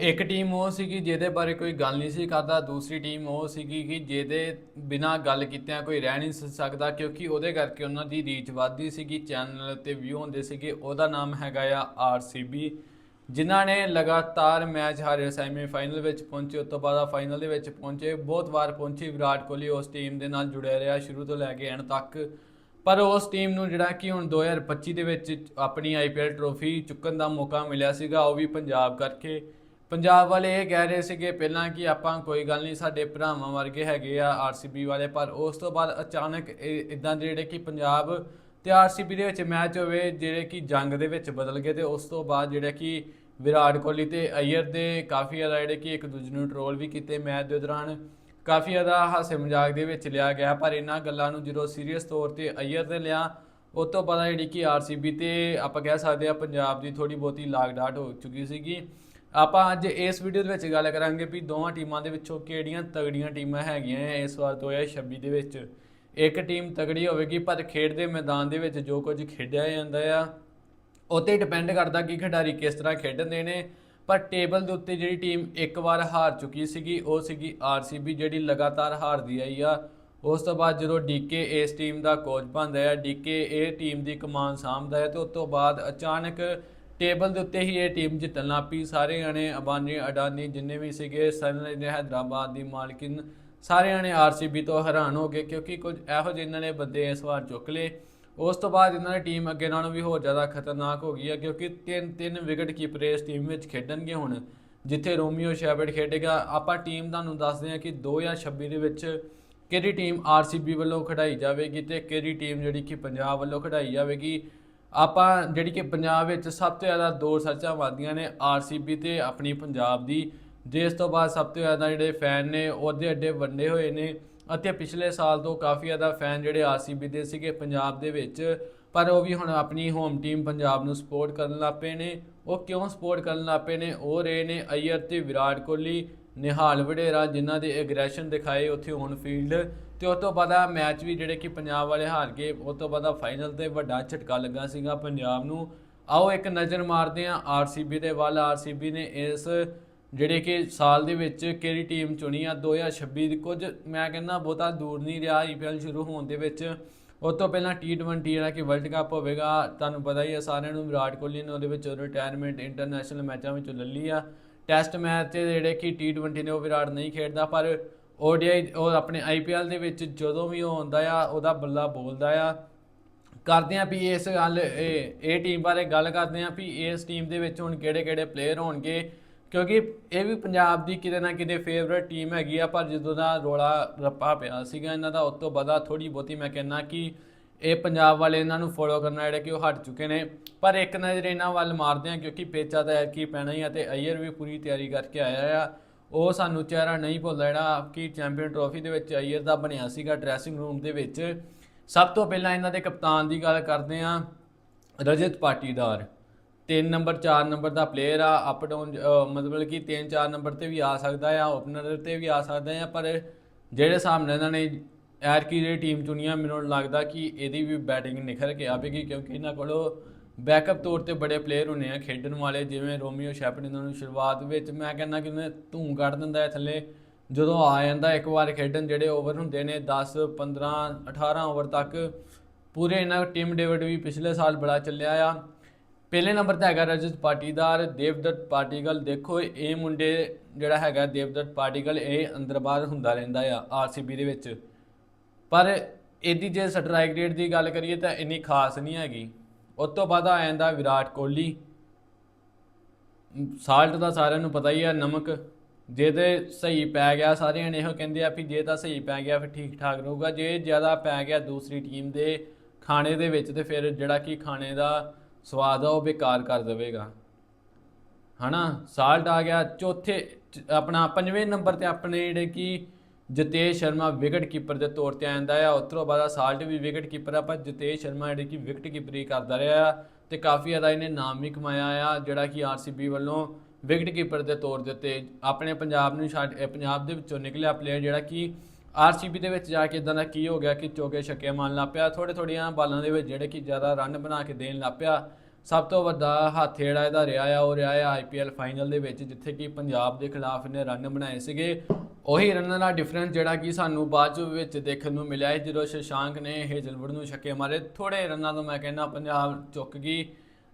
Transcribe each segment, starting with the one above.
ਇੱਕ ਟੀਮ ਉਹ ਸੀਗੀ ਜਿਹਦੇ ਬਾਰੇ ਕੋਈ ਗੱਲ ਨਹੀਂ ਸੀ ਕਰਦਾ, ਦੂਸਰੀ ਟੀਮ ਉਹ ਸੀਗੀ ਕਿ ਜਿਹਦੇ ਬਿਨਾ ਗੱਲ ਕੀਤਿਆਂ ਕੋਈ ਰਹਿ ਨਹੀਂ ਸੀ, ਸਕਦਾ ਕਿਉਂਕਿ ਉਹਦੇ ਕਰਕੇ ਉਹਨਾਂ ਦੀ ਰੀਚ ਵੱਧਦੀ ਸੀਗੀ ਚੈਨਲ ਤੇ ਵਿਊ ਹੁੰਦੇ ਸੀਗੇ। ਉਹਦਾ ਨਾਮ ਹੈਗਾ ਆ ਆਰਸੀਬੀ ਜਿਨ੍ਹਾਂ ਨੇ ਲਗਾਤਾਰ ਮੈਚ ਹਾਰੇ ਸੈਮੀ ਫਾਈਨਲ ਵਿੱਚ ਪਹੁੰਚੇ, ਉਸ ਤੋਂ ਬਾਅਦ ਫਾਈਨਲ ਦੇ ਵਿੱਚ ਪਹੁੰਚੇ। ਬਹੁਤ ਵਾਰ ਪਹੁੰਚੀ, ਵਿਰਾਟ ਕੋਹਲੀ ਉਸ ਟੀਮ ਦੇ ਨਾਲ ਜੁੜਿਆ ਰਿਹਾ ਸ਼ੁਰੂ ਤੋਂ ਲੈ ਕੇ ਐਂਡ ਤੱਕ। ਪਰ ਉਸ ਟੀਮ ਨੂੰ ਜਿਹੜਾ ਕਿ ਹੁਣ 2025 ਦੇ ਵਿੱਚ ਆਪਣੀ ਆਈਪੀਐਲ ਟਰੋਫੀ ਚੁੱਕਣ ਦਾ ਮੌਕਾ ਮਿਲਿਆ ਸੀਗਾ, ਉਹ ਵੀ ਪੰਜਾਬ ਕਰਕੇ। ਪੰਜਾਬ ਵਾਲੇ ਇਹ ਕਹਿ ਰਹੇ ਸੀਗੇ ਪਹਿਲਾਂ ਕਿ ਆਪਾਂ ਕੋਈ ਗੱਲ ਨਹੀਂ, ਸਾਡੇ ਭਰਾਵਾਂ ਵਰਗੇ ਹੈਗੇ ਆ ਆਰਸੀਬੀ ਵਾਲੇ, ਪਰ ਉਸ ਤੋਂ ਬਾਅਦ ਅਚਾਨਕ ਇਦਾਂ ਦੇ ਜਿਹੜੇ ਕਿ ਪੰਜਾਬ ਤੇ ਆਰਸੀਬੀ ਦੇ ਵਿੱਚ ਮੈਚ ਹੋਵੇ, ਜਿਹੜੇ ਕਿ ਜੰਗ ਦੇ ਵਿੱਚ ਬਦਲ ਗਏ ਤੇ ਉਸ ਤੋਂ ਬਾਅਦ ਜਿਹੜਾ ਕਿ ਵਿਰਾਟ ਕੋਹਲੀ ਤੇ ਅਯਰ ਦੇ ਕਾਫੀ ਜ਼ਿਆਦਾ ਜਿਹੜੇ ਕਿ ਇੱਕ ਦੂਜੇ ਨੂੰ ਟਰੋਲ ਵੀ ਕੀਤੇ ਮੈਚ ਦੇ ਦੌਰਾਨ। ਕਾਫੀ ਜ਼ਿਆਦਾ ਹਾਸੇ ਮਜ਼ਾਕ ਦੇ ਵਿੱਚ ਲਿਆ ਗਿਆ, ਪਰ ਇਹਨਾਂ ਗੱਲਾਂ ਨੂੰ ਜਦੋਂ ਸੀਰੀਅਸ ਤੌਰ ਤੇ ਅਯਰ ਨੇ ਲਿਆ, ਉਸ ਤੋਂ ਬਾਅਦ ਜਿਹੜੀ ਕਿ ਆਰਸੀਬੀ ਤੇ ਆਪਾਂ ਕਹਿ ਸਕਦੇ ਆ ਪੰਜਾਬ ਦੀ ਥੋੜੀ ਬਹੁਤੀ ਲਾਗ ਡਾਟ ਹੋ ਚੁੱਕੀ ਸੀਗੀ। ਆਪਾਂ ਅੱਜ ਇਸ ਵੀਡੀਓ ਦੇ ਵਿੱਚ ਗੱਲ ਕਰਾਂਗੇ ਵੀ ਦੋਵਾਂ ਟੀਮਾਂ ਦੇ ਵਿੱਚੋਂ ਕਿਹੜੀਆਂ ਤਗੜੀਆਂ ਟੀਮਾਂ ਹੈਗੀਆਂ ਆ ਇਸ ਵਾਰ 2026 ਦੇ ਵਿੱਚ। ਇੱਕ ਟੀਮ ਤਗੜੀ ਹੋਵੇਗੀ, ਪਰ ਖੇਡ ਦੇ ਮੈਦਾਨ ਦੇ ਵਿੱਚ ਜੋ ਕੁਝ ਖੇਡਿਆ ਜਾਂਦਾ ਆ, ਉੱਤੇ ਡਿਪੈਂਡ ਕਰਦਾ ਕਿ ਖਿਡਾਰੀ ਕਿਸ ਤਰ੍ਹਾਂ ਖੇਡਦੇ ਨੇ। ਪਰ ਟੇਬਲ ਦੇ ਉੱਤੇ ਜਿਹੜੀ ਟੀਮ ਇੱਕ ਵਾਰ ਹਾਰ ਚੁੱਕੀ ਸੀਗੀ, ਉਹ ਸੀਗੀ ਆਰਸੀਬੀ ਜਿਹੜੀ ਲਗਾਤਾਰ ਹਾਰਦੀ ਆਈ ਆ। ਉਸ ਤੋਂ ਬਾਅਦ ਜਦੋਂ ਡੀਕੇ ਇਸ ਟੀਮ ਦਾ ਕੋਚ ਬਣਦਾ ਆ ਡੀਕੇ ਇਹ ਟੀਮ ਦੀ ਕਮਾਨ ਸਾਂਭਦਾ ਹੈ ਤੇ ਉਸ ਤੋਂ ਬਾਅਦ ਅਚਾਨਕ ਟੇਬਲ ਦੇ ਉੱਤੇ ਹੀ ਇਹ ਟੀਮ ਜਿੱਤਣ ਲੱਗ ਪਈ। ਸਾਰੇ ਜਣੇ ਅਬਾਨੀ, ਅਡਾਨੀ ਜਿੰਨੇ ਵੀ ਸੀਗੇ ਸਨਰਾਈਜ਼ਰ ਹੈਦਰਾਬਾਦ ਦੀ ਮਾਲਕਿਨ, ਸਾਰੇ ਜਣੇ ਆਰਸੀਬੀ ਤੋਂ ਹੈਰਾਨ ਹੋ ਗਏ ਕਿਉਂਕਿ ਕੁਝ ਇਹੋ ਜਿਹੇ ਇਹਨਾਂ ਨੇ ਬੰਦੇ ਇਸ ਵਾਰ ਚੁੱਕ ਲਏ। ਉਸ ਤੋਂ ਬਾਅਦ ਇਹਨਾਂ ਦੀ ਟੀਮ ਅੱਗੇ ਨਾਲੋਂ ਵੀ ਹੋਰ ਜ਼ਿਆਦਾ ਖਤਰਨਾਕ ਹੋ ਗਈ ਹੈ ਕਿਉਂਕਿ ਤਿੰਨ ਤਿੰਨ ਵਿਕਟ ਕੀਪਰ ਇਸ ਟੀਮ ਵਿੱਚ ਖੇਡਣਗੇ ਹੁਣ, ਜਿੱਥੇ ਰੋਮੀਓ ਸ਼ੈਬਰਟ ਖੇਡੇਗਾ। ਆਪਾਂ ਟੀਮ ਤੁਹਾਨੂੰ ਦੱਸਦੇ ਹਾਂ ਕਿ 2026 ਦੇ ਵਿੱਚ ਕਿਹੜੀ ਟੀਮ ਆਰਸੀਬੀ ਵੱਲੋਂ ਖਿਡਾਈ ਜਾਵੇਗੀ ਤੇ ਕਿਹੜੀ ਟੀਮ ਜਿਹੜੀ ਕਿ ਪੰਜਾਬ ਵੱਲੋਂ ਖਿਡਾਈ ਜਾਵੇਗੀ। ਆਪਾਂ ਜਿਹੜੀ ਕਿ ਪੰਜਾਬ ਵਿੱਚ ਸਭ ਤੋਂ ਜ਼ਿਆਦਾ ਦੋ ਸਰਚਾਂ ਵੱਧਦੀਆਂ ਨੇ ਆਰਸੀਬੀ ਤੇ ਆਪਣੀ ਪੰਜਾਬ ਦੀ ਜਿਸ ਤੋਂ ਬਾਅਦ ਸਭ ਤੋਂ ਜ਼ਿਆਦਾ ਜਿਹੜੇ ਫੈਨ ਨੇ, ਉਹਦੇ ਅੱਡੇ ਵੰਡੇ ਹੋਏ ਨੇ ਅਤੇ ਪਿਛਲੇ ਸਾਲ ਤੋਂ ਕਾਫੀ ਜ਼ਿਆਦਾ ਫੈਨ ਜਿਹੜੇ ਆਰਸੀਬੀ ਦੇ ਸੀਗੇ ਪੰਜਾਬ ਦੇ ਵਿੱਚ, ਪਰ ਉਹ ਵੀ ਹੁਣ ਆਪਣੀ ਹੋਮ ਟੀਮ ਪੰਜਾਬ ਨੂੰ ਸਪੋਰਟ ਕਰਨ ਲੱਗ ਪਏ ਨੇ। ਉਹ ਕਿਉਂ ਸਪੋਰਟ ਕਰਨ ਲੱਗ ਪਏ ਨੇ? ਉਹ ਰਹੇ ਨੇ ਅਯਰ ਤੇ ਵਿਰਾਟ ਕੋਹਲੀ, ਨਿਹਾਲ ਵਡੇਰਾ ਜਿਨ੍ਹਾਂ ਦੇ ਐਗਰੈਸ਼ਨ ਦਿਖਾਏ ਉੱਥੇ ਔਨ ਫੀਲਡ ਤੇ ਉਸ ਤੋਂ ਬਾਅਦ ਆ ਮੈਚ ਵੀ ਜਿਹੜੇ ਕਿ ਪੰਜਾਬ ਵਾਲੇ ਹਾਰ ਗਏ ਉਸ ਤੋਂ ਬਾਅਦ ਫਾਈਨਲ ਤੇ ਵੱਡਾ ਝਟਕਾ ਲੱਗਾ ਸੀਗਾ ਪੰਜਾਬ ਨੂੰ। ਆਓ ਇੱਕ ਨਜ਼ਰ ਮਾਰਦੇ ਹਾਂ ਆਰਸੀਬੀ ਦੇ ਵੱਲ। ਆਰਸੀਬੀ ਨੇ ਇਸ ਜਿਹੜੇ ਕਿ ਸਾਲ ਦੇ ਵਿੱਚ ਕਿਹੜੀ ਟੀਮ ਚੁਣੀ ਆ? 2026 ਦੀ ਕੁਝ ਮੈਂ ਕਹਿੰਦਾ ਬਹੁਤਾ ਦੂਰ ਨਹੀਂ ਰਿਹਾ ਆਈਪੀਐਲ ਸ਼ੁਰੂ ਹੋਣ ਦੇ ਵਿੱਚ। ਉਸ ਤੋਂ ਪਹਿਲਾਂ T20 ਜਿਹੜਾ ਕਿ ਵਰਲਡ ਕੱਪ ਹੋਵੇਗਾ, ਤੁਹਾਨੂੰ ਪਤਾ ਹੀ ਆ ਸਾਰਿਆਂ ਨੂੰ, ਵਿਰਾਟ ਕੋਹਲੀ ਨੇ ਉਹਦੇ ਵਿੱਚ ਰਿਟਾਇਰਮੈਂਟ ਇੰਟਰਨੈਸ਼ਨਲ ਮੈਚਾਂ ਵਿੱਚ ਲੈ ਲਈ ਆ। ਟੈਸਟ ਮੈਚ ਤੇ ਜਿਹੜੇ ਕਿ T20 ਨੇ ਉਹ ਵਿਰਾਟ ਨਹੀਂ ਖੇਡਦਾ, ਪਰ ODI ਉਹ ਆਪਣੇ ਆਈਪੀਐਲ ਦੇ ਵਿੱਚ ਜਦੋਂ ਵੀ ਉਹ ਆਉਂਦਾ ਆ, ਉਹਦਾ ਬੱਲਾ ਬੋਲਦਾ ਆ। ਕਰਦੇ ਆ ਵੀ ਇਸ ਗੱਲ ਇਹ ਇਹ ਟੀਮ ਬਾਰੇ ਗੱਲ ਕਰਦੇ ਆ ਵੀ ਇਸ ਟੀਮ ਦੇ ਵਿੱਚ ਹੁਣ ਕਿਹੜੇ ਕਿਹੜੇ ਪਲੇਅਰ ਹੋਣਗੇ। ਕਿਉਂਕਿ ਇਹ ਵੀ ਪੰਜਾਬ ਦੀ ਕਿਤੇ ਨਾ ਕਿਤੇ ਫੇਵਰਟ ਟੀਮ ਹੈਗੀ ਆ, ਪਰ ਜਦੋਂ ਦਾ ਰੋਲਾ ਰੱਪਾ ਪਿਆ ਸੀਗਾ ਇਹਨਾਂ ਦਾ ਉਸ ਤੋਂ ਬਾਅਦ ਥੋੜੀ ਬਹੁਤੀ ਮੈਂ ਕਹਿੰਨਾ ਕਿ ਇਹ ਪੰਜਾਬ ਵਾਲੇ ਇਹਨਾਂ ਨੂੰ ਫੋਲੋ ਕਰਨਾ ਜਿਹੜਾ ਕਿ ਉਹ ਹਟ ਚੁੱਕੇ ਨੇ। ਪਰ ਇੱਕ ਨਜ਼ਰ ਇਹਨਾਂ ਵੱਲ ਮਾਰਦੇ ਆ, ਕਿਉਂਕਿ ਪੇਚਾ ਤਾਂ ਕੀ ਪੈਣਾ ਹੀ ਆ ਤੇ ਅਯਰ ਵੀ ਪੂਰੀ ਤਿਆਰੀ ਕਰਕੇ ਆਇਆ ਆ। ਉਹ ਸਾਨੂੰ ਚਿਹਰਾ ਨਹੀਂ ਭੁੱਲਦਾ ਜਿਹੜਾ ਕਿ ਚੈਂਪੀਅਨ ਟਰੋਫੀ ਦੇ ਵਿੱਚ ਆਈਅਰ ਦਾ ਬਣਿਆ ਸੀਗਾ ਡਰੈਸਿੰਗ ਰੂਮ ਦੇ ਵਿੱਚ। ਸਭ ਤੋਂ ਪਹਿਲਾਂ ਇਹਨਾਂ ਦੇ ਕਪਤਾਨ ਦੀ ਗੱਲ ਕਰਦੇ ਆ ਰਜਤ ਪਾਟੀਦਾਰ। 3 ਨੰਬਰ 4 ਨੰਬਰ ਦਾ ਪਲੇਅਰ ਆ ਅਪ ਡਾਊਨ ਮਤਲਬ ਕਿ 3 4 ਨੰਬਰ ਤੇ ਵੀ ਆ ਸਕਦਾ ਆ ਓਪਨਰ ਤੇ ਵੀ ਆ ਸਕਦਾ ਆ, ਪਰ ਜਿਹੜੇ ਹਿਸਾਬ ਨਾਲ ਇਹਨਾਂ ਨੇ ਐਰ ਕੀ ਜਿਹੜੀ ਟੀਮ ਚੁਣੀਆਂ, ਮੈਨੂੰ ਲੱਗਦਾ ਕਿ ਇਹਦੀ ਵੀ ਬੈਟਿੰਗ ਨਿਖਰ ਕੇ ਆਵੇਗੀ, ਕਿਉਂਕਿ ਇਹਨਾਂ ਕੋਲੋਂ ਬੈਕਅਪ ਤੌਰ ਤੇ ਬੜੇ ਪਲੇਅਰ ਹੁੰਦੇ ਆ, ਖੇਡਣ ਵਾਲੇ, ਜਿਵੇਂ ਰੋਮੀਓ ਸ਼ੈਪਰਡ ਇਹਨਾਂ ਨੂੰ ਸ਼ੁਰੂਆਤ ਵਿੱਚ ਮੈਂ ਕਹਿੰਦਾ ਕਿ ਉਹਨੇ ਧੂਮ ਕੱਢ ਦਿੰਦਾ ਹੈ ਥੱਲੇ। ਜਦੋਂ ਆ ਜਾਂਦਾ, ਇੱਕ ਵਾਰ ਖੇਡਣ ਜਿਹੜੇ ਓਵਰ ਹੁੰਦੇ ਨੇ 10 15 18 ਓਵਰ ਤੱਕ, ਪੂਰੇ ਇਹਨਾਂ ਟੀਮ ਡੇਵਿਡ ਵੀ ਪਿਛਲੇ ਸਾਲ ਬੜਾ ਚੱਲਿਆ ਆ। ਪਹਿਲੇ ਨੰਬਰ ਤੇ ਹੈਗਾ ਰਜਤ ਪਾਟੀਦਾਰ, ਦੇਵਦੱਤ ਪਾਟੀਗਲ। ਦੇਖੋ, ਇਹ ਮੁੰਡੇ ਜਿਹੜਾ ਹੈਗਾ ਦੇਵਦੱਤ ਪਾਟੀਗਲ, ਇਹ ਅੰਦਰ ਬਾਹਰ ਹੁੰਦਾ ਰਹਿੰਦਾ ਆ ਆਰਸੀਬੀ ਦੇ ਵਿੱਚ। ਪਰ ਇਹਦੀ ਜੇ ਸਟ੍ਰਾਈਕ ਰੇਟ ਦੀ ਗੱਲ ਕਰੀਏ ਤਾਂ ਇੰਨੀ ਖਾਸ ਨਹੀਂ ਹੈਗੀ। ਉਸ ਤੋਂ ਬਾਅਦ ਆ ਜਾਂਦਾ ਵਿਰਾਟ ਕੋਹਲੀ। ਸਾਲਟ ਦਾ ਸਾਰਿਆਂ ਨੂੰ ਪਤਾ ਹੀ ਆ, ਨਮਕ। ਜੇ ਤੇ ਸਹੀ ਪੈ ਗਿਆ, ਸਾਰਿਆਂ ਨੇ ਇਹੋ ਕਹਿੰਦੇ ਆ ਵੀ ਜੇ ਤਾਂ ਸਹੀ ਪੈ ਗਿਆ, ਫਿਰ ਠੀਕ ਠਾਕ ਰਹੂਗਾ। ਜੇ ਜ਼ਿਆਦਾ ਪੈ ਗਿਆ ਦੂਸਰੀ ਟੀਮ ਦੇ ਖਾਣੇ ਦੇ ਵਿੱਚ, ਤੇ ਫਿਰ ਜਿਹੜਾ ਕਿ ਖਾਣੇ ਦਾ ਸਵਾਦ ਆ, ਉਹ ਬੇਕਾਰ ਕਰ ਦੇਵੇਗਾ। ਹਨਾ? ਸਾਲਟ ਆ ਗਿਆ, ਚੌਥੇ ਆਪਣਾ ਪੰਜਵੇਂ ਨੰਬਰ ਤੇ ਆਪਣੇ ਜਿਹੜੇ ਕਿ ਜਤੇਸ਼ ਸ਼ਰਮਾ ਵਿਕਟ ਕੀਪਰ ਦੇ ਤੌਰ ਤੇ ਆਂਦਾ ਆ। ਉਸ ਤੋਂ ਬਾਅਦ ਅਸਾਲਟ ਵੀ ਵਿਕਟ ਕੀਪਰ ਆ, ਪਰ ਜਤੇਸ਼ ਸ਼ਰਮਾ ਜਿਹੜੀ ਕਿ ਵਿਕਟ ਕੀਪਰੀ ਕਰਦਾ ਰਿਹਾ ਆ ਤੇ ਕਾਫੀ ਜ਼ਿਆਦਾ ਇਹਨੇ ਨਾਮ ਵੀ ਕਮਾਇਆ ਆ, ਜਿਹੜਾ ਕਿ ਆਰਸੀਬੀ ਵੱਲੋਂ ਵਿਕਟ ਕੀਪਰ ਦੇ ਤੌਰ ਦੇ ਉੱਤੇ ਆਪਣੇ ਪੰਜਾਬ ਨੂੰ ਛੱਡ ਪੰਜਾਬ ਦੇ ਵਿੱਚੋਂ ਨਿਕਲਿਆ ਪਲੇਅਰ ਜਿਹੜਾ ਕਿ ਆਰਸੀਬੀ ਦੇ ਵਿੱਚ ਜਾ ਕੇ ਇਦਾਂ ਦਾ ਕੀ ਹੋ ਗਿਆ ਕਿ ਚੌਕੇ ਛੱਕੇ ਮਾਰਨ ਲੱਗ ਪਿਆ। ਥੋੜੇ ਥੋੜੀਆਂ ਬਾਲਾਂ ਦੇ ਵਿੱਚ ਜਿਹੜੇ ਕਿ ਜ਼ਿਆਦਾ ਰਨ ਬਣਾ ਕੇ ਦੇਣ ਲੱਗ ਪਿਆ। ਸਭ ਤੋਂ ਵੱਡਾ ਹੱਥ ਜਿਹੜਾ ਇਹਦਾ ਰਿਹਾ ਆ, ਉਹ ਰਿਹਾ ਆ ਆਈਪੀਐਲ ਫਾਈਨਲ ਦੇ ਵਿੱਚ, ਜਿੱਥੇ ਕਿ ਪੰਜਾਬ ਦੇ ਖਿਲਾਫ ਇਹਨੇ ਰਨ ਬਣਾਏ ਸੀਗੇ। ਉਹੀ ਰਨਾਂ ਦਾ ਡਿਫਰੈਂਸ ਜਿਹੜਾ ਕਿ ਸਾਨੂੰ ਬਾਅਦ ਚ ਵਿੱਚ ਦੇਖਣ ਨੂੰ ਮਿਲਿਆ ਹੈ ਜਦੋਂ ਸ਼ਸ਼ਾਂਕ ਨੇ ਹੇਜ਼ਲਵੁੱਡ ਨੂੰ ਛੱਕੇ ਮਾਰੇ। ਥੋੜੇ ਰਨਾਂ ਤੋਂ ਮੈਂ ਕਹਿੰਦਾ, ਪੰਜਾਬ ਚੁੱਕ ਗਈ।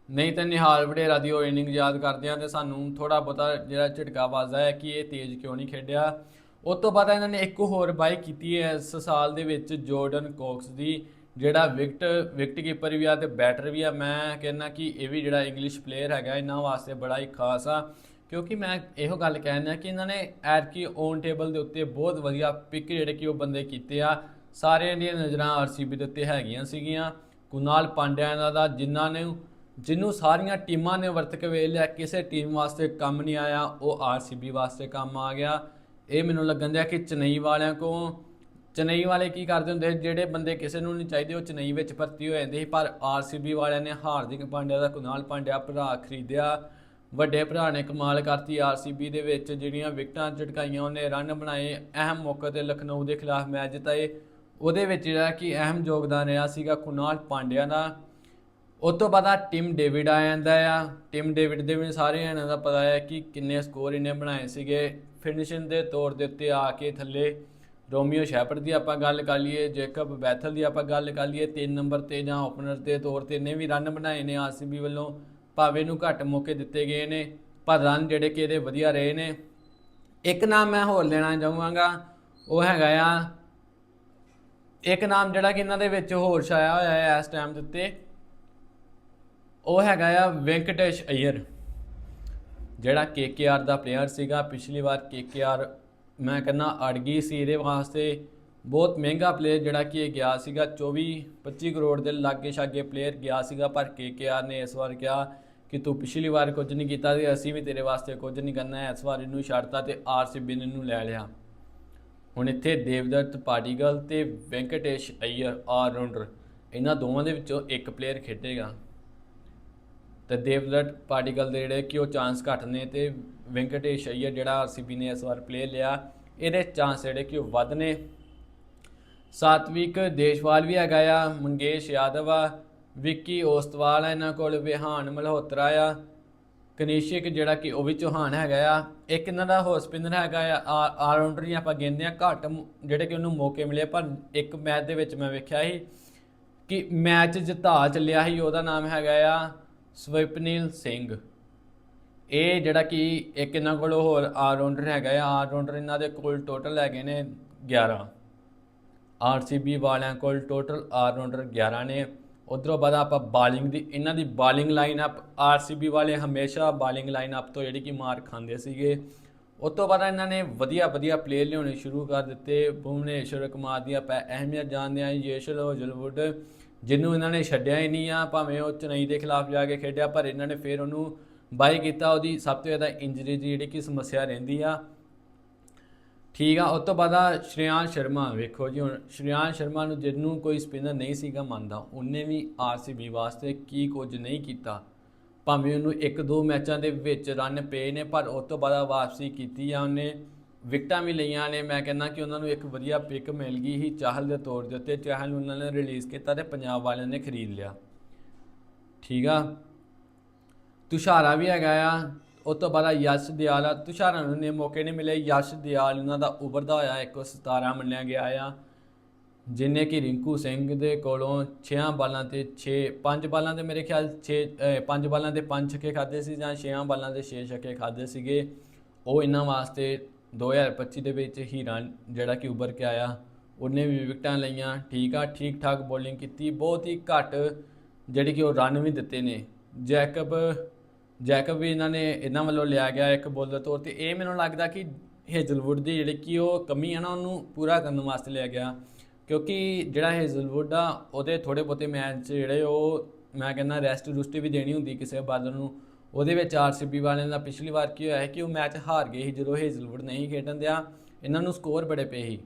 ਨਹੀਂ ਤਾਂ ਨਿਹਾਲ ਵਡੇਰਾ ਦੀ ਉਹ ਇਨਿੰਗ ਯਾਦ ਕਰਦੇ ਆ ਤੇ ਸਾਨੂੰ ਥੋੜਾ ਬਹੁਤਾ ਜਿਹੜਾ ਝਟਕਾ ਵੱਜਦਾ ਹੈ ਕਿ ਇਹ ਤੇਜ਼ ਕਿਉਂ ਨਹੀਂ ਖੇਡਿਆ। ਉਸ ਤੋਂ ਬਾਅਦ ਇਹਨਾਂ ਨੇ ਇੱਕ ਹੋਰ ਬਾਈ ਕੀਤੀ ਹੈ, ਇਸ ਸਾਲ ਦੇ ਵਿੱਚ ਜੋਰਡਨ ਕੋਕਸ ਦੀ, ਜਿਹੜਾ ਵਿਕਟ ਵਿਕਟ ਕੀਪਰ ਵੀ ਆ ਤੇ ਬੈਟਰ ਵੀ ਆ। ਮੈਂ ਕਹਿੰਦਾ ਕਿ ਇਹ ਵੀ ਜਿਹੜਾ ਇੰਗਲਿਸ਼ ਪਲੇਅਰ ਹੈਗਾ, ਇਹਨਾਂ ਵਾਸਤੇ ਬੜਾ ਹੀ ਖਾਸ ਆ। ਕਿਉਂਕਿ ਮੈਂ ਇਹੋ ਗੱਲ ਕਹਿਣਾ ਕਿ ਇਹਨਾਂ ਨੇ ਐਡ ਕੀ ਔਨ ਟੇਬਲ ਦੇ ਉੱਤੇ ਬਹੁਤ ਵਧੀਆ ਪਿਕ ਜਿਹੜੇ ਕਿ ਉਹ ਬੰਦੇ ਕੀਤੇ ਆ। ਸਾਰਿਆਂ ਦੀਆਂ ਨਜ਼ਰਾਂ ਆਰਸੀਬੀ ਦੇ ਉੱਤੇ ਹੈਗੀਆਂ ਸੀਗੀਆਂ। ਕੁਨਾਲ ਪਾਂਡਿਆ ਇਹਨਾਂ ਦਾ, ਜਿਨ੍ਹਾਂ ਨੇ ਜਿਹਨੂੰ ਸਾਰੀਆਂ ਟੀਮਾਂ ਨੇ ਵਰਤ ਕੇ ਵੇਖ ਲਿਆ, ਕਿਸੇ ਟੀਮ ਵਾਸਤੇ ਕੰਮ ਨਹੀਂ ਆਇਆ, ਉਹ ਆਰਸੀਬੀ ਵਾਸਤੇ ਕੰਮ ਆ ਗਿਆ। ਇਹ ਮੈਨੂੰ ਲੱਗਣ ਦਿਆ ਕਿ ਚਨਈ ਵਾਲਿਆਂ ਕੋ ਚੇਨਈ ਵਾਲੇ ਕੀ ਕਰਦੇ ਹੁੰਦੇ, ਜਿਹੜੇ ਬੰਦੇ ਕਿਸੇ ਨੂੰ ਨਹੀਂ ਚਾਹੀਦੇ, ਉਹ ਚੇਨਈ ਵਿੱਚ ਭਰਤੀ ਹੋ ਜਾਂਦੇ ਸੀ, ਪਰ ਆਰਸੀਬੀ ਵਾਲਿਆਂ ਨੇ ਹਾਰਦਿਕ ਪਾਂਡਿਆ ਦਾ, ਕੁਨਾਲ ਪਾਂਡਿਆ ਭਰਾ ਖਰੀਦਿਆ। ਵੱਡੇ ਭਰਾ ਨੇ ਕਮਾਲ ਕਰਤੀ ਆਰਸੀਬੀ ਦੇ ਵਿੱਚ, ਜਿਹੜੀਆਂ ਵਿਕਟਾਂ ਝਟਕਾਈਆਂ ਉਹਨੇ ਰਨ ਬਣਾਏ, ਅਹਿਮ ਮੌਕੇ ਤੇ ਲਖਨਊ ਦੇ ਖਿਲਾਫ ਮੈਚ ਜਿਤਾਏ। ਉਹਦੇ ਵਿੱਚ ਜਿਹੜਾ ਕਿ ਅਹਿਮ ਯੋਗਦਾਨ ਰਿਹਾ ਸੀਗਾ ਕੁਨਾਲ ਪਾਂਡਿਆ ਦਾ। ਉਸ ਤੋਂ ਬਾਅਦ ਟਿਮ ਡੇਵਿਡ ਆ ਜਾਂਦਾ ਆ। ਟਿਮ ਡੇਵਿਡ ਦੇ ਵੀ ਸਾਰੇ ਇਹਨਾਂ ਦਾ ਪਤਾ ਹੈ ਕਿ ਕਿੰਨੇ ਸਕੋਰ ਇਹਨੇ ਬਣਾਏ ਸੀਗੇ। ਫਿਨਿਸ਼ਿੰਗ ਦੇ ਤੌਰ ਦੇ ਉੱਤੇ ਆ ਕੇ ਥੱਲੇ ਰੋਮੀਓ ਸ਼ੈਪਰਡ ਦੀ ਆਪਾਂ ਗੱਲ ਕਰ ਲਈਏ, ਜੇਕਬ ਬੈਥਲ ਦੀ ਆਪਾਂ ਗੱਲ ਕਰ ਲਈਏ 3 ਨੰਬਰ ਤੇ ਜਾਂ ਓਪਨਰ ਦੇ ਤੌਰ ਤੇ ਨੇ ਵੀ ਰਨ ਬਣਾਏ ਨੇ ਆਰਸੀਬੀ ਵੱਲੋਂ। ਭਾਵੇਂ ਨੂੰ ਘੱਟ ਮੌਕੇ ਦਿੱਤੇ ਗਏ ਨੇ, ਪਰ ਰਨ ਜਿਹੜੇ ਕਿ ਇਹਦੇ ਵਧੀਆ ਰਹੇ ਨੇ। ਇੱਕ ਨਾਮ ਮੈਂ ਹੋਰ ਲੈਣਾ ਚਾਹਾਂਗਾ, ਉਹ ਹੈਗਾ ਆ, ਇੱਕ ਨਾਮ ਜਿਹੜਾ ਕਿ ਇਹਨਾਂ ਦੇ ਵਿੱਚ ਹੋਰ ਛਾਇਆ ਹੋਇਆ ਹੈ ਇਸ ਟਾਈਮ ਦੇ ਉੱਤੇ, ਉਹ ਹੈਗਾ ਆ ਵੈਂਕਟੇਸ਼ ਅਯਰ ਜਿਹੜਾ ਕੇਕੇਆਰ ਦਾ ਪਲੇਅਰ ਸੀਗਾ। ਪਿਛਲੀ ਵਾਰ ਕੇਕੇਆਰ ਮੈਂ ਕਹਿੰਦਾ ਅੜ ਗਈ ਸੀ, ਇਹਦੇ ਵਾਸਤੇ ਬਹੁਤ ਮਹਿੰਗਾ ਪਲੇਅਰ ਜਿਹੜਾ ਕਿ ਇਹ ਗਿਆ ਸੀਗਾ 24 25 ਕਰੋੜ ਦੇ ਲਾਗੇ ਛਾਗੇ ਪਲੇਅਰ ਗਿਆ ਸੀਗਾ, ਪਰ ਕੇਕੇਆਰ ਨੇ ਇਸ ਵਾਰ ਕਿਹਾ ਕਿ ਤੂੰ ਪਿਛਲੀ ਵਾਰ ਕੁਝ ਨਹੀਂ ਕੀਤਾ ਤੇ ਅਸੀਂ ਵੀ ਤੇਰੇ ਵਾਸਤੇ ਕੁਝ ਨਹੀਂ ਕਰਨਾ ਹੈ ਇਸ ਵਾਰ ਇਹਨੂੰ ਛੱਡਤਾ ਤੇ ਆਰਸੀਬੀ ਨੇ ਇਹਨੂੰ ਲੈ ਲਿਆ। ਹੁਣ ਇੱਥੇ ਦੇਵਦੱਤ ਪਾਟੀਗਲ ਤੇ ਵੈਂਕਟੇਸ਼ ਅਯਰ ਆਲਰਾਊਂਡਰ ਇਹਨਾਂ ਦੋਵਾਂ ਦੇ ਵਿੱਚੋਂ ਇੱਕ ਪਲੇਅਰ ਖੇਡੇਗਾ। ਤੇ ਦੇਵਦੱਤ ਪਾਟੀਗਲ ਦੇ ਜਿਹੜੇ ਕਿ ਉਹ ਚਾਂਸ ਘੱਟ ਨੇ ਤੇ ਵੈਂਕਟੇਸ਼ ਅਯਰ ਜਿਹੜਾ ਆਰਸੀਬੀ ਨੇ ਇਸ ਵਾਰ ਪਲੇਅਰ ਲਿਆ, ਇਹਦੇ ਚਾਂਸ ਜਿਹੜੇ ਕਿ ਉਹ ਵੱਧ ਨੇ। ਸਾਤਵਿਕ ਦੇਸ਼ਵਾਲ ਵੀ ਹੈਗਾ ਆ, ਮੰਗੇਸ਼ ਯਾਦਵ ਆ, ਵਿੱਕੀ ਓਸਤਵਾਲ ਆ ਇਹਨਾਂ ਕੋਲ, ਵਿਹਾਨ ਮਲਹੋਤਰਾ ਆ, ਕਨਿਸ਼ਿਕ ਜਿਹੜਾ ਕਿ ਉਹ ਵੀ ਚੌਹਾਨ ਹੈਗਾ ਆ, ਇੱਕ ਇਹਨਾਂ ਦਾ ਹੋਰ ਸਪਿਨਰ ਹੈਗਾ ਆ ਆਲਰਾਊਂਡਰ ਹੀ ਆਪਾਂ ਗਿਣਦੇ ਆ, ਘੱਟ ਜਿਹੜੇ ਕਿ ਉਹਨੂੰ ਮੌਕੇ ਮਿਲੇ ਪਰ ਇੱਕ ਮੈਚ ਦੇ ਵਿੱਚ ਮੈਂ ਵੇਖਿਆ ਸੀ ਕਿ ਮੈਚ ਜਿਤਾ ਚੱਲਿਆ ਸੀ, ਉਹਦਾ ਨਾਮ ਹੈਗਾ ਆ ਸਵਿਪਨੀਲ ਸਿੰਘ। ਇਹ ਜਿਹੜਾ ਕਿ ਇੱਕ ਇਹਨਾਂ ਕੋਲ ਹੋਰ ਆਲਰਾਊਂਡਰ ਹੈਗਾ ਆ, ਆਲਰਾਊਂਡਰ ਇਹਨਾਂ ਦੇ ਕੋਲ ਟੋਟਲ ਹੈਗੇ ਨੇ 11 ਆਰਸੀਬੀ ਵਾਲਿਆਂ ਕੋਲ ਟੋਟਲ ਆਲਰਾਊਂਡਰ 11 ਨੇ। ਉਧਰੋਂ ਬਾਅਦ ਆਪਾਂ ਬਾਲਿੰਗ ਦੀ, ਇਹਨਾਂ ਦੀ ਬਾਲਿੰਗ ਲਾਈਨਅਪ ਆਰਸੀਬੀ ਵਾਲੇ ਹਮੇਸ਼ਾ ਬਾਲਿੰਗ ਲਾਈਨਅਪ ਤੋਂ ਜਿਹੜੀ ਕਿ ਮਾਰ ਖਾਂਦੇ ਸੀਗੇ। ਉਸ ਤੋਂ ਬਾਅਦ ਇਹਨਾਂ ਨੇ ਵਧੀਆ ਵਧੀਆ ਪਲੇਅਰ ਲਿਆਉਣੇ ਸ਼ੁਰੂ ਕਰ ਦਿੱਤੇ। ਭੁਵਨੇਸ਼ਵਰ ਕੁਮਾਰ ਦੀ ਆਪਾਂ ਅਹਿਮੀਅਤ ਜਾਣਦੇ ਹਾਂ ਯੇਸ਼ਲ ਹੋਜਲਵੁੱਡ, ਜਿਹਨੂੰ ਇਹਨਾਂ ਨੇ ਛੱਡਿਆ ਹੀ ਨਹੀਂ ਆ, ਭਾਵੇਂ ਉਹ ਚੇਨਈ ਦੇ ਖਿਲਾਫ ਜਾ ਕੇ ਖੇਡਿਆ, ਪਰ ਇਹਨਾਂ ਨੇ ਫਿਰ ਉਹਨੂੰ ਬਾਈ ਕੀਤਾ। ਉਹਦੀ ਸਭ ਤੋਂ ਜ਼ਿਆਦਾ ਇੰਜਰੀ ਦੀ ਜਿਹੜੀ ਕਿ ਸਮੱਸਿਆ ਰਹਿੰਦੀ ਆ। ਠੀਕ ਆ, ਉਸ ਤੋਂ ਬਾਅਦ ਆ ਸ਼੍ਰੇਆਨ ਸ਼ਰਮਾ, ਵੇਖੋ ਜੀ ਹੁਣ ਸ਼੍ਰੇਆਨ ਸ਼ਰਮਾ ਨੂੰ ਜਿਹਨੂੰ ਕੋਈ ਸਪਿਨਰ ਨਹੀਂ ਸੀਗਾ ਮੰਨਦਾ, ਉਹਨੇ ਵੀ ਆਰਸੀਬੀ ਵਾਸਤੇ ਕੀ ਕੁਝ ਨਹੀਂ ਕੀਤਾ। ਭਾਵੇਂ ਉਹਨੂੰ ਇੱਕ ਦੋ ਮੈਚਾਂ ਦੇ ਵਿੱਚ ਰਨ ਪਏ ਨੇ, ਪਰ ਉਸ ਤੋਂ ਬਾਅਦ ਵਾਪਸੀ ਕੀਤੀ ਆ, ਉਹਨੇ ਵਿਕਟਾਂ ਵੀ ਲਈਆਂ ਨੇ। ਮੈਂ ਕਹਿੰਦਾ ਕਿ ਉਹਨਾਂ ਨੂੰ ਇੱਕ ਵਧੀਆ ਪਿਕ ਮਿਲ ਗਈ ਸੀ ਚਾਹਲ ਦੇ ਤੌਰ ਦੇ ਉੱਤੇ, ਚਾਹਲ ਨੂੰ ਉਹਨਾਂ ਨੇ ਰਿਲੀਜ਼ ਕੀਤਾ ਤੇ ਪੰਜਾਬ ਵਾਲਿਆਂ ਨੇ ਖਰੀਦ ਲਿਆ। ਠੀਕ ਆ? ਤੁਸ਼ਾਰਾ ਵੀ ਹੈਗਾ ਆ ਉਸ ਤੋਂ ਬਾਅਦ ਯਸ਼ ਦਿਆਲ ਆ। ਤੁਸ਼ਾਰਾ ਨੂੰ ਨੇ ਮੌਕੇ ਨਹੀਂ ਮਿਲੇ। ਯਸ਼ ਦਿਆਲ ਉਹਨਾਂ ਦਾ ਉਭਰਦਾ ਹੋਇਆ 117 ਮੰਨਿਆ ਗਿਆ ਆ। ਜਿਨੇ ਕਿ ਰਿੰਕੂ ਸਿੰਘ ਦੇ ਕੋਲੋਂ 6 ਬਾਲਾਂ ਤੇ 6 5 ਬਾਲਾਂ ਤੇ ਮੇਰੇ ਖਿਆਲ 6 5 ਬਾਲਾਂ ਤੇ 5 ਛੱਕੇ ਖਾਦੇ ਸੀ ਜਾਂ 6 ਬਾਲਾਂ ਤੇ 6 ਛੱਕੇ ਖਾਦੇ ਸੀਗੇ। ਉਹ ਇਹਨਾਂ ਵਾਸਤੇ 2025 ਦੇ ਵਿੱਚ ਹੀਰਾ ਜਿਹੜਾ ਕਿ ਉੱਭਰ ਕੇ ਆਇਆ। ਉਹਨੇ ਵੀ ਵਿਕਟਾਂ ਲਈਆਂ। ਠੀਕ ਆ ਠੀਕ ਠਾਕ ਬੋਲਿੰਗ ਕੀਤੀ। ਬਹੁਤ ਹੀ ਘੱਟ ਜਿਹੜੀ ਕਿ ਉਹ ਰਨ ਵੀ ਦਿੱਤੇ ਨੇ। ਜੈਕਬ ਜੈਕਬ ਵੀ ਇਹਨਾਂ ਨੇ ਇਹਨਾਂ ਵੱਲੋਂ ਲਿਆ ਗਿਆ ਇੱਕ ਬੋਲਰ ਤੌਰ ਤੇ। ਇਹ ਮੈਨੂੰ ਲੱਗਦਾ ਕਿ ਹੇਜ਼ਲਵੁੱਡ ਦੀ ਜਿਹੜੀ ਕਿ ਉਹ ਕਮੀ ਹੈ ਨਾ, ਉਹਨੂੰ ਪੂਰਾ ਕਰਨ ਵਾਸਤੇ ਲਿਆ ਗਿਆ। ਕਿਉਂਕਿ ਜਿਹੜਾ ਹੇਜ਼ਲਵੁੱਡ ਆ, ਉਹਦੇ ਥੋੜੇ ਬਹੁਤੇ ਮੈਚ ਜਿਹੜੇ ਉਹ ਮੈਂ ਕਹਿੰਦਾ ਰੈਸਟ ਰੁਸਟ ਵੀ ਦੇਣੀ ਹੁੰਦੀ ਕਿਸੇ ਬਾਲਰ ਨੂੰ। ਉਹਦੇ ਵਿੱਚ ਆਰਸੀਬੀ ਵਾਲਿਆਂ ਦਾ ਪਿਛਲੀ ਵਾਰ ਕੀ ਹੋਇਆ ਹੈ ਕਿ ਉਹ ਮੈਚ ਹਾਰ ਗਏ ਸੀ, ਜਦੋਂ ਹੇਜ਼ਲਵੁੱਡ ਨਹੀਂ ਖੇਡਣ ਦਿਆ। ਇਹਨਾਂ ਨੂੰ ਸਕੋਰ ਬੜੇ ਪਏ ਸੀ।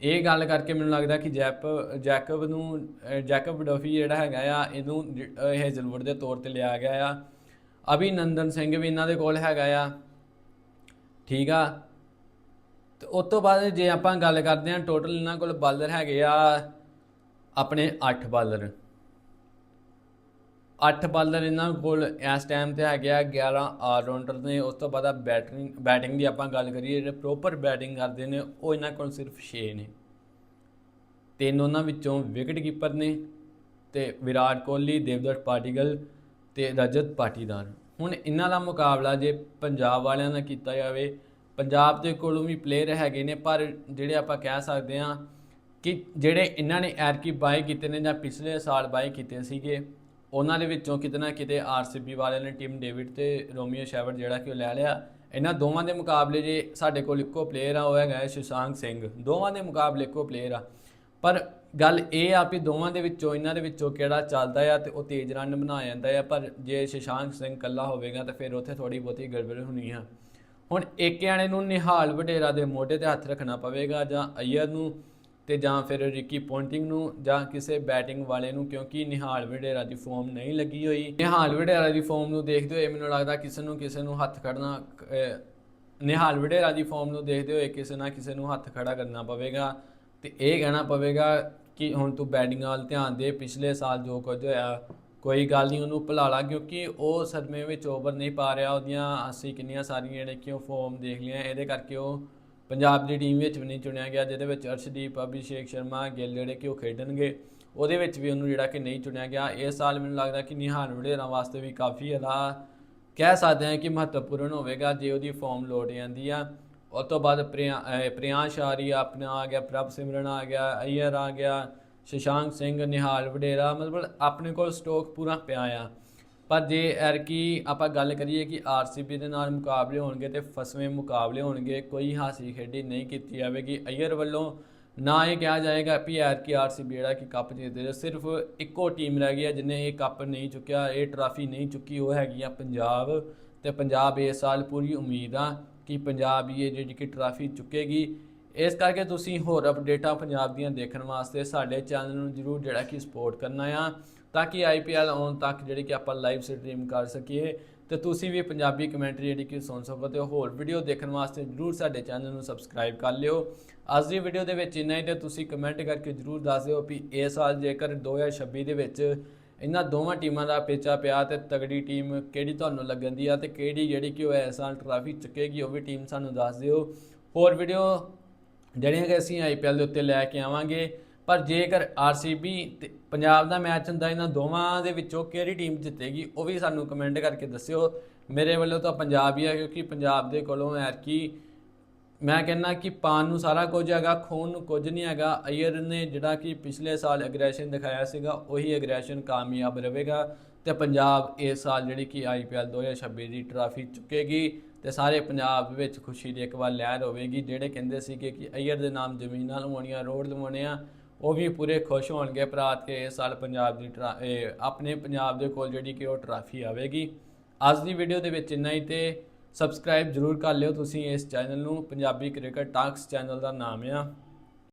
ਇਹ ਗੱਲ ਕਰਕੇ ਮੈਨੂੰ ਲੱਗਦਾ ਕਿ ਜੈਪ, ਜੈਕਬ ਨੂੰ ਜੈਕਬ ਡਫੀ ਜਿਹੜਾ ਹੈਗਾ ਆ, ਇਹਨੂੰ ਹੇਜ਼ਲਵੁੱਡ ਦੇ ਤੌਰ ਤੇ ਲਿਆ ਗਿਆ ਆ। ਅਭਿਨੰਦਨ ਸਿੰਘ ਵੀ ਇਹਨਾਂ ਦੇ ਕੋਲ ਹੈਗਾ ਆ। ਠੀਕ ਆ? ਤੇ ਉਸ ਤੋਂ ਬਾਅਦ ਜੇ ਆਪਾਂ ਗੱਲ ਕਰਦੇ ਹਾਂ ਟੋਟਲ ਇਹਨਾਂ ਕੋਲ ਬਾਲਰ ਹੈਗੇ ਆ ਆਪਣੇ 8 ਬਾਲਰ 8 ਬਾਲਰ ਇਹਨਾਂ ਕੋਲ ਇਸ ਟਾਈਮ ਤੇ ਹੈਗੇ ਆ 11 ਆਲਰਾਊਂਡਰ ਨੇ। ਉਸ ਤੋਂ ਬਾਅਦ ਬੈਟਿੰਗ ਬੈਟਿੰਗ ਦੀ ਆਪਾਂ ਗੱਲ ਕਰੀਏ, ਜਿਹੜੇ ਪ੍ਰੋਪਰ ਬੈਟਿੰਗ ਕਰਦੇ ਨੇ, ਉਹ ਇਹਨਾਂ ਕੋਲ ਸਿਰਫ 6 ਨੇ। ਤਿੰਨ ਉਹਨਾਂ ਵਿੱਚੋਂ ਵਿਕਟ ਕੀਪਰ ਨੇ ਤੇ ਵਿਰਾਟ ਕੋਹਲੀ, ਦੇਵਦਤ ਪਾਟੀਗਲ ਤੇ ਰਜਤ ਪਾਟੀਦਾਰ ਹੁਣ ਇਹਨਾਂ ਦਾ ਮੁਕਾਬਲਾ ਜੇ ਪੰਜਾਬ ਵਾਲਿਆਂ ਨਾਲ ਕੀਤਾ ਜਾਵੇ, ਪੰਜਾਬ ਦੇ ਕੋਲੋਂ ਵੀ ਪਲੇਅਰ ਹੈਗੇ ਨੇ, ਪਰ ਜਿਹੜੇ ਆਪਾਂ ਕਹਿ ਸਕਦੇ ਹਾਂ ਕਿ ਜਿਹੜੇ ਇਹਨਾਂ ਨੇ ਐਰਕੀ ਬਾਏ ਕੀਤੇ ਨੇ ਜਾਂ ਪਿਛਲੇ ਸਾਲ ਬਾਏ ਕੀਤੇ ਸੀਗੇ, ਉਹਨਾਂ ਦੇ ਵਿੱਚੋਂ ਕਿਤੇ ਨਾ ਕਿਤੇ ਆਰਸੀਬੀ ਵਾਲਿਆਂ ਨੇ ਟੀਮ ਡੇਵਿਡ ਤੇ ਰੋਮੀਓ ਸ਼ੈਵਰਟ ਜਿਹੜਾ ਕਿ ਉਹ ਲੈ ਲਿਆ। ਇਹਨਾਂ ਦੋਵਾਂ ਦੇ ਮੁਕਾਬਲੇ ਜੇ ਸਾਡੇ ਕੋਲ ਇੱਕੋ ਪਲੇਅਰ ਆ, ਉਹ ਹੈਗਾ ਸ਼ਸ਼ਾਂਕ ਸਿੰਘ। ਦੋਵਾਂ ਦੇ ਮੁਕਾਬਲੇ ਇੱਕੋ ਪਲੇਅਰ ਆ। ਪਰ ਗੱਲ ਇਹ ਆ ਵੀ ਦੋਵਾਂ ਦੇ ਵਿੱਚੋਂ, ਇਹਨਾਂ ਦੇ ਵਿੱਚੋਂ ਕਿਹੜਾ ਚੱਲਦਾ ਆ ਤੇ ਉਹ ਤੇਜ਼ ਰਨ ਬਣਾ ਜਾਂਦਾ ਆ। ਪਰ ਜੇ ਸ਼ਸ਼ਾਂਕ ਸਿੰਘ ਕੱਲਾ ਹੋਵੇਗਾ ਤਾਂ ਫਿਰ ਉੱਥੇ ਥੋੜੀ ਬਹੁਤੀ ਗੜਬੜ ਹੋਣੀ ਆ। ਹੁਣ ਇੱਕ ਜਾਣੇ ਨੂੰ ਨਿਹਾਲ ਵਡੇਰਾ ਦੇ ਮੋਢੇ ਤੇ ਹੱਥ ਰੱਖਣਾ ਪਵੇਗਾ ਜਾਂ ਅਯਰ ਨੂੰ ਤੇ ਜਾਂ ਫਿਰ ਰਿਕੀ ਪੌਂਟਿੰਗ ਨੂੰ ਜਾਂ ਕਿਸੇ ਬੈਟਿੰਗ ਵਾਲੇ ਨੂੰ, ਕਿਉਂਕਿ ਨਿਹਾਲ ਵਡੇਰਾ ਦੀ ਫਾਰਮ ਨਹੀਂ ਲੱਗੀ ਹੋਈ। ਨਿਹਾਲ ਵਡੇਰਾ ਦੀ ਫਾਰਮ ਨੂੰ ਦੇਖਦੇ ਹੋਏ ਮੈਨੂੰ ਲੱਗਦਾ ਕਿਸੇ ਨੂੰ ਕਿਸੇ ਨੂੰ ਹੱਥ ਖੜਨਾ ਨਿਹਾਲ ਵਡੇਰਾ ਦੀ ਫਾਰਮ ਨੂੰ ਦੇਖਦੇ ਹੋਏ ਕਿਸੇ ਨਾ ਕਿਸੇ ਨੂੰ ਹੱਥ ਖੜਾ ਕਰਨਾ ਪਵੇਗਾ। ਤੇ ਇਹ ਕਹਿਣਾ ਪਵੇਗਾ ਕਿ ਹੁਣ ਤੂੰ ਬੈਟਿੰਗ ਵੱਲ ਧਿਆਨ ਦੇ, ਪਿਛਲੇ ਸਾਲ ਜੋ ਕੁਝ ਹੋਇਆ, ਕੋਈ ਗੱਲ ਨਹੀਂ, ਉਹਨੂੰ ਭੁਲਾ ਲਾ, ਕਿਉਂਕਿ ਉਹ ਸਦਮੇ ਵਿੱਚ ਓਵਰ ਨਹੀਂ ਪਾ ਰਿਹਾ, ਉਹਦੀਆਂ ਅਸੀਂ ਕਿੰਨੀਆਂ ਸਾਰੀਆਂ ਜਿਹੜੇ ਕਿ ਉਹ ਫਾਰਮ ਦੇਖ ਲਿਆ ਇਹਦੇ ਕਰਕੇ ਉਹ ਪੰਜਾਬ ਦੀ ਟੀਮ ਵਿੱਚ ਵੀ ਨਹੀਂ ਚੁਣਿਆ ਗਿਆ, ਜਿਹਦੇ ਵਿੱਚ ਅਰਸ਼ਦੀਪ, ਅਭਿਸ਼ੇਕ ਸ਼ਰਮਾ, ਗਿੱਲ ਜਿਹੜੇ ਕਿ ਉਹ ਖੇਡਣਗੇ, ਉਹਦੇ ਵਿੱਚ ਵੀ ਉਹਨੂੰ ਜਿਹੜਾ ਕਿ ਨਹੀਂ ਚੁਣਿਆ ਗਿਆ। ਇਸ ਸਾਲ ਮੈਨੂੰ ਲੱਗਦਾ ਕਿ ਨਿਹਾਲ ਵਡੇਰਾ ਵਾਸਤੇ ਵੀ ਕਾਫੀ ਜ਼ਿਆਦਾ ਕਹਿ ਸਕਦੇ ਹਾਂ ਕਿ ਮਹੱਤਵਪੂਰਨ ਹੋਵੇਗਾ, ਜੇ ਉਹਦੀ ਫਾਰਮ ਲੋਟ ਜਾਂਦੀ ਆ। ਉਸ ਤੋਂ ਬਾਅਦ ਪ੍ਰਿਆ ਅਹ ਆਰੀਆ ਆਪਣਾ ਆ ਗਿਆ, ਪ੍ਰਭ ਸਿਮਰਨ ਆ ਗਿਆ ਅਯਰ ਆ ਗਿਆ, ਸ਼ਸ਼ਾਂਕ ਸਿੰਘ, ਨਿਹਾਲ ਵਡੇਰਾ, ਮਤਲਬ ਆਪਣੇ ਕੋਲ ਸਟਾਕ ਪੂਰਾ ਪਿਆ ਆ। ਪਰ ਜੇ ਐਰਕੀ ਆਪਾਂ ਗੱਲ ਕਰੀਏ ਕਿ ਆਰਸੀਬੀ ਦੇ ਨਾਲ ਮੁਕਾਬਲੇ ਹੋਣਗੇ ਤੇ ਫਸਵੇਂ ਮੁਕਾਬਲੇ ਹੋਣਗੇ, ਕੋਈ ਹਾਸੀ ਖੇਡੀ ਨਹੀਂ ਕੀਤੀ ਜਾਵੇਗੀ। ਅਯਰ ਵੱਲੋਂ ਨਾ ਇਹ ਕਿਹਾ ਜਾਏਗਾ ਵੀ ਐਰਕੀ ਆਰਸੀਬੀ ਜਿਹੜਾ ਕਿ ਕੱਪ ਜਿੱਤਦੇ ਸਿਰਫ ਇੱਕੋ ਟੀਮ ਰਹਿ ਗਈ ਹੈ ਜਿਹਨੇ ਇਹ ਕੱਪ ਨਹੀਂ ਚੁੱਕਿਆ, ਇਹ ਟਰਾਫੀ ਨਹੀਂ ਚੁੱਕੀ, ਉਹ ਹੈਗੀ ਆ ਪੰਜਾਬ। ਤੇ ਪੰਜਾਬ ਇਸ ਸਾਲ ਪੂਰੀ ਉਮੀਦ ਆ ਕਿ ਪੰਜਾਬ ਹੀ ਇਹ ਜਿਹੜੀ ਕਿ ਟਰਾਫੀ ਚੁੱਕੇਗੀ। ਇਸ ਕਰਕੇ ਤੁਸੀਂ ਹੋਰ ਅਪਡੇਟਾਂ ਪੰਜਾਬ ਦੀਆਂ ਦੇਖਣ ਵਾਸਤੇ ਸਾਡੇ ਚੈਨਲ ਨੂੰ ਜਰੂਰ ਜਿਹੜਾ ਕਿ ਸਪੋਰਟ ਕਰਨਾ ਆ, ਤਾਂ ਕਿ ਆਈਪੀਐਲ ਆਉਣ ਤੱਕ ਜਿਹੜੀ ਕਿ ਆਪਾਂ ਲਾਈਵ ਸਟ੍ਰੀਮ ਕਰ ਸਕੀਏ। ਤੇ ਤੁਸੀਂ ਵੀ ਪੰਜਾਬੀ ਕਮੈਂਟਰੀ ਜਿਹੜੀ ਕਿ ਸੁਣ ਸਕੋ ਤੇ ਹੋਰ ਵੀਡੀਓ ਦੇਖਣ ਵਾਸਤੇ ਜਰੂਰ ਸਾਡੇ ਚੈਨਲ ਨੂੰ ਸਬਸਕ੍ਰਾਈਬ ਕਰ ਲਿਓ। ਅੱਜ ਦੀ ਵੀਡੀਓ ਦੇ ਵਿੱਚ ਇੰਨਾ ਹੀ ਤੇ ਤੁਸੀਂ ਕਮੈਂਟ ਕਰਕੇ ਜਰੂਰ ਦੱਸ ਦਿਓ ਵੀ ਇਸ ਸਾਲ ਜੇਕਰ 2026 ਦੇ ਵਿੱਚ ਇਹਨਾਂ ਦੋਵਾਂ ਟੀਮਾਂ ਦਾ ਪੇਚਾ ਪਿਆ ਤੇ ਤਗੜੀ ਟੀਮ ਕਿਹੜੀ ਤੁਹਾਨੂੰ ਲੱਗਣ ਦੀ ਆ ਤੇ ਕਿਹੜੀ ਜਿਹੜੀ ਕਿ ਉਹ ਇਸ ਸਾਲ ਟਰਾਫੀ ਚੁੱਕੇਗੀ ਉਹ ਵੀ ਟੀਮ ਸਾਨੂੰ ਦੱਸ ਦਿਓ। ਹੋਰ ਵੀਡੀਓ ਜਿਹੜੀਆਂ ਕਿ ਅਸੀਂ ਆਈਪੀਐਲ ਦੇ ਉੱਤੇ ਲੈ ਕੇ ਆਵਾਂਗੇ, ਪਰ ਜੇਕਰ ਆਰਸੀਬੀ ਤੇ ਪੰਜਾਬ ਦਾ ਮੈਚ ਹੁੰਦਾ, ਇਹਨਾਂ ਦੋਵਾਂ ਦੇ ਵਿੱਚੋਂ ਕਿਹੜੀ ਟੀਮ ਜਿੱਤੇਗੀ ਉਹ ਵੀ ਸਾਨੂੰ ਕਮੈਂਟ ਕਰਕੇ ਦੱਸਿਓ। ਮੇਰੇ ਵੱਲੋਂ ਤਾਂ ਪੰਜਾਬ ਹੀ ਆ, ਕਿਉਂਕਿ ਪੰਜਾਬ ਦੇ ਕੋਲੋਂ ਐਰਕੀ ਮੈਂ ਕਹਿੰਦਾ ਕਿ ਪਾਣ ਨੂੰ ਸਾਰਾ ਕੁਝ ਹੈਗਾ, ਖੂਨ ਨੂੰ ਕੁਝ ਨਹੀਂ ਹੈਗਾ। ਅਯਰ ਨੇ ਜਿਹੜਾ ਕਿ ਪਿਛਲੇ ਸਾਲ ਐਗਰੈਸ਼ਨ ਦਿਖਾਇਆ ਸੀਗਾ, ਉਹੀ ਐਗਰੈਸ਼ਨ ਕਾਮਯਾਬ ਰਹੇਗਾ ਤੇ ਪੰਜਾਬ ਇਸ ਸਾਲ ਜਿਹੜੀ ਕਿ ਆਈਪੀਐਲ 2026 ਦੀ ਟਰਾਫੀ ਚੁੱਕੇਗੀ ਤੇ ਸਾਰੇ ਪੰਜਾਬ ਵਿੱਚ ਖੁਸ਼ੀ ਦੀ ਇੱਕ ਵਾਰ ਲਹਿਰ ਹੋਵੇਗੀ। ਜਿਹੜੇ ਕਹਿੰਦੇ ਸੀਗੇ ਕਿ ਅਯਰ ਦੇ ਨਾਮ ਜ਼ਮੀਨਾਂ ਲਵਾਉਣੀਆਂ, ਰੋਡ ਲਵਾਉਣੇ ਆ ਉਹ ਵੀ ਪੂਰੇ ਖੁਸ਼ ਹੋਣਗੇ ਭਰਾਤ ਕੇ ਇਸ ਸਾਲ ਪੰਜਾਬ ਦੀ ਟਰਾ- ਆਪਣੇ ਪੰਜਾਬ ਦੇ ਕੋਲ ਜਿਹੜੀ ਕਿ ਉਹ ਟਰਾਫੀ ਆਵੇਗੀ। ਅੱਜ ਦੀ ਵੀਡੀਓ ਦੇ ਵਿੱਚ ਇੰਨਾ ਹੀ ਤੇ ਸਬਸਕ੍ਰਾਈਬ ਜਰੂਰ ਕਰ ਲਿਓ। ਤੁਸੀਂ ਇਸ ਚੈਨਲ ਨੂੰ ਪੰਜਾਬੀ ਕ੍ਰਿਕਟ ਟਾਕਸ ਚੈਨਲ ਦਾ ਨਾਮ ਆ।